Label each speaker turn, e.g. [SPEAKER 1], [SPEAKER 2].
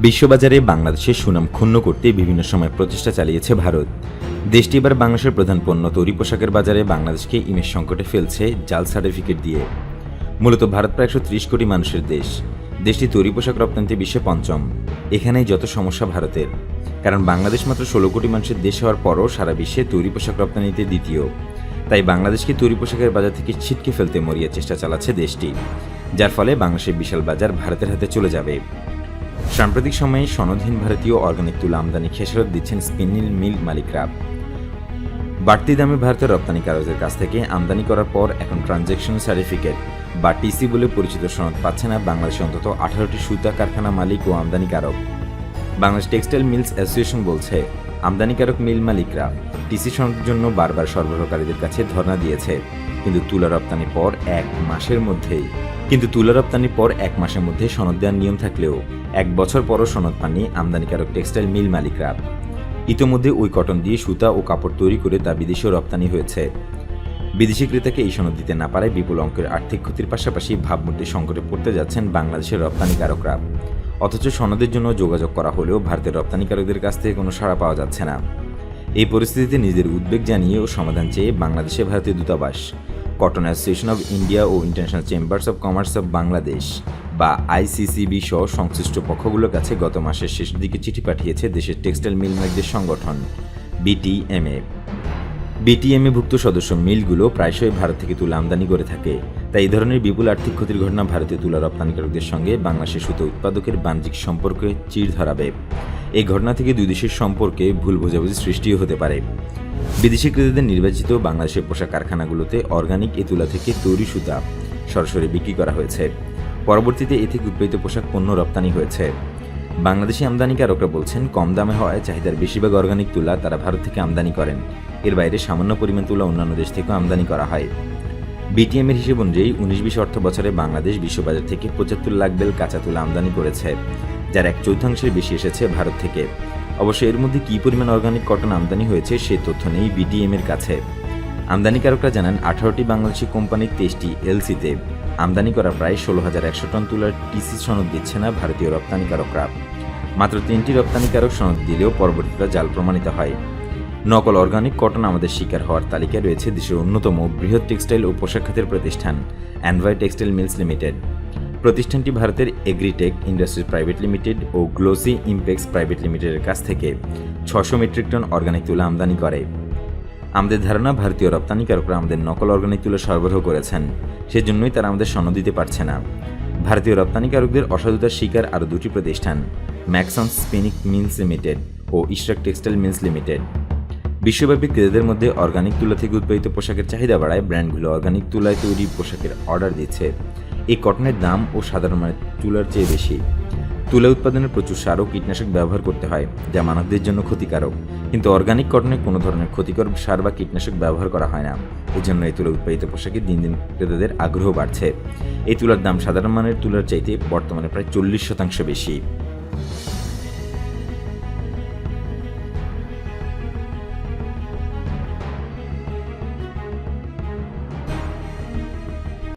[SPEAKER 1] বিশ্ববাজারে বাংলাদেশের সুনাম ক্ষুণ্ণ করতে বিভিন্ন সময় প্রচেষ্টা চালিয়েছে ভারত। দেশটি এবার বাংলাদেশের প্রধান পণ্য, তৈরি পোশাকের বাজারে বাংলাদেশকে ইমেজ সংকটে ফেলছে জাল সার্টিফিকেট দিয়ে। মূলত ভারত প্রায় একশো ত্রিশ কোটি মানুষের দেশ। দেশটি তৈরি পোশাক রপ্তানিতে বিশ্বে পঞ্চম। এখানেই যত সমস্যা ভারতের। কারণ বাংলাদেশ মাত্র ষোলো কোটি মানুষের দেশ হওয়ার পরও সারা বিশ্বে তৈরি পোশাক রপ্তানিতে দ্বিতীয়। তাই বাংলাদেশকে তৈরি পোশাকের বাজার থেকে ছিটকে ফেলতে মরিয়া চেষ্টা চালাচ্ছে দেশটি। যার ফলে বাংলাদেশের বিশাল বাজার ভারতের হাতে চলে যাবে। সাম্প্রতিক সময়ে সনদহীন ভারতীয় অর্গানিক তুলা আমদানি খেসারত দিচ্ছেন স্পিনিল মিল মালিকরা। বাড়তি দামে ভারতের রপ্তানিকারকদের কাছ থেকে আমদানি করার পর এখন ট্রানজ্যাকশন সার্টিফিকেট বা টিসি বলে পরিচিত সনদ পাচ্ছে না বাংলাদেশে অন্তত আঠারোটি সুতা কারখানা মালিক ও আমদানিকারক। বাংলাদেশ টেক্সটাইল মিলস অ্যাসোসিয়েশন বলছে, আমদানিকারক মিল মালিকরা টিসি সনদের জন্য বারবার সরবরাহকারীদের কাছে ধর্ণা দিয়েছে, কিন্তু তুলা রপ্তানির পর এক মাসের মধ্যেই কিন্তু তুলা রপ্তানির পর এক মাসের মধ্যে সনদ দেওয়ার নিয়ম থাকলেও এক বছর পরও সনদ পাননি আমদানিকারক টেক্সটাইল মিল মালিকরা। ইতোমধ্যে ওই কটন দিয়ে সুতা ও কাপড় তৈরি করে তা বিদেশেও রপ্তানি হয়েছে। বিদেশি ক্রেতাকে এই সনদ দিতে না পারায় বিপুল অঙ্কের আর্থিক ক্ষতির পাশাপাশি ভাবমূর্তি সংকটে পড়তে যাচ্ছেন বাংলাদেশের রপ্তানিকারকরা। অথচ সনদের জন্য যোগাযোগ করা হলেও ভারতের রপ্তানিকারকদের কাছ থেকে কোনো সাড়া পাওয়া যাচ্ছে না। এই পরিস্থিতিতে নিজেদের উদ্বেগ জানিয়ে ও সমাধান চেয়ে বাংলাদেশে ভারতীয় দূতাবাস cotton association of India O International Chambers of Commerce of Bangladesh বা আইসিসিবি সহ সংশ্লিষ্ট পক্ষগুলোর কাছে গত মাসের শেষ দিকে চিঠি পাঠিয়েছে দেশের টেক্সটাইল মিল মালিকদের সংগঠন বিটিএমএ বিটিএমএ-ভুক্ত সদস্য মিলগুলো প্রায়শই ভারত থেকে তুলা আমদানি করে থাকে। তাই এই ধরনের বিপুল আর্থিক ক্ষতির ঘটনা ভারতীয় তুলা রপ্তানিকারকদের সঙ্গে বাংলাদেশের সুতো উৎপাদকের বাণিজ্যিক সম্পর্কে চিড় ধরাবে। এই ঘটনা থেকে দুই দেশের সম্পর্কে ভুল বোঝাবুঝি সৃষ্টিও হতে পারে। বিদেশি ক্রেতাদের নির্বাচিত বাংলাদেশের পোশাক কারখানাগুলোতে অর্গানিক এ তুলা থেকে তৈরি সুতা সরাসরি বিক্রি করা হয়েছে। পরবর্তীতে এ থেকে উৎপাদিত পোশাক পণ্য রপ্তানি হয়েছে। বাংলাদেশি আমদানিকারকরা বলছেন, কম দামে হওয়ায় চাহিদার বেশিরভাগ অর্গানিক তুলা তারা ভারত থেকে আমদানি করেন। এর বাইরে সামান্য পরিমাণ তুলা অন্যান্য দেশ থেকেও আমদানি করা হয়। বিটিএম এর হিসেব অনুযায়ী উনিশ বিশ অর্থ বছরে বাংলাদেশ বিশ্ববাজার থেকে পঁচাত্তর লাখ বেল কাঁচা তুলা আমদানি করেছে, যার এক চৌথাংশের বেশি এসেছে ভারত থেকে। অবশ্য এর মধ্যে কী পরিমাণ অর্গানিক কটন আমদানি হয়েছে সে তথ্য নেই বিটিএম এর কাছে। আমদানিকারকরা জানান, আঠারোটি বাংলাদেশি কোম্পানির তেইশটি এলসিতে আমদানি করা প্রায় ষোলো হাজার একশো টন তুলার টিসি সনদ দিচ্ছে না ভারতীয় রপ্তানিকারকরা। মাত্র তিনটি রপ্তানিকারক সনদ দিলেও পরবর্তীতে জাল প্রমাণিত হয়। নকল অর্গানিক কটন আমাদের শিকার হওয়ার তালিকায় রয়েছে দেশের অন্যতম বৃহৎ টেক্সটাইল ও পোশাক খাতের প্রতিষ্ঠান অ্যান্ডভয় টেক্সটাইল মিলস লিমিটেড প্রতিষ্ঠানটি ভারতের এগ্রিটেক ইন্ডাস্ট্রিজ প্রাইভেট লিমিটেড ও গ্লোসি ইমপেক্স প্রাইভেট লিমিটেডের কাছ থেকে ছশো মেট্রিক টন অর্গানিক তুলা আমদানি করে। আমাদের ধারণা, ভারতীয় রপ্তানিকারকরা আমাদের নকল অর্গানিক তুলা সরবরাহ করেছেন, সেজন্যই তারা আমাদের সনদ দিতে পারছে না। ভারতীয় রপ্তানিকারকদের অসাধুতার শিকার আরও দুটি প্রতিষ্ঠান, ম্যাক্সন স্পিনিক মিলস লিমিটেড ও ইশরাক টেক্সটাইল মিলস লিমিটেড। বিশ্বব্যাপী ক্রেতাদের মধ্যে অর্গানিক তুলা থেকে উৎপাদিত পোশাকের চাহিদা বাড়ায়, ব্র্যান্ডগুলো অর্গানিক তুলায় তৈরি পোশাকের অর্ডার দিচ্ছে। এই কটনের দাম ও সাধারণ মানের তুলার চেয়ে বেশি। তুলা উৎপাদনে প্রচুর সার ও কীটনাশক ব্যবহার করতে হয়, যা মানবদের জন্য ক্ষতিকারক। কিন্তু অর্গানিক কটনে কোনো ধরনের ক্ষতিকর সার বা কীটনাশক ব্যবহার করা হয় না। এই জন্য এই তুলা উৎপাদিত পোশাকে দিন দিন ক্রেতাদের আগ্রহ বাড়ছে। এই তুলার দাম সাধারণ মানের তুলার চাইতে বর্তমানে প্রায় চল্লিশ শতাংশ বেশি।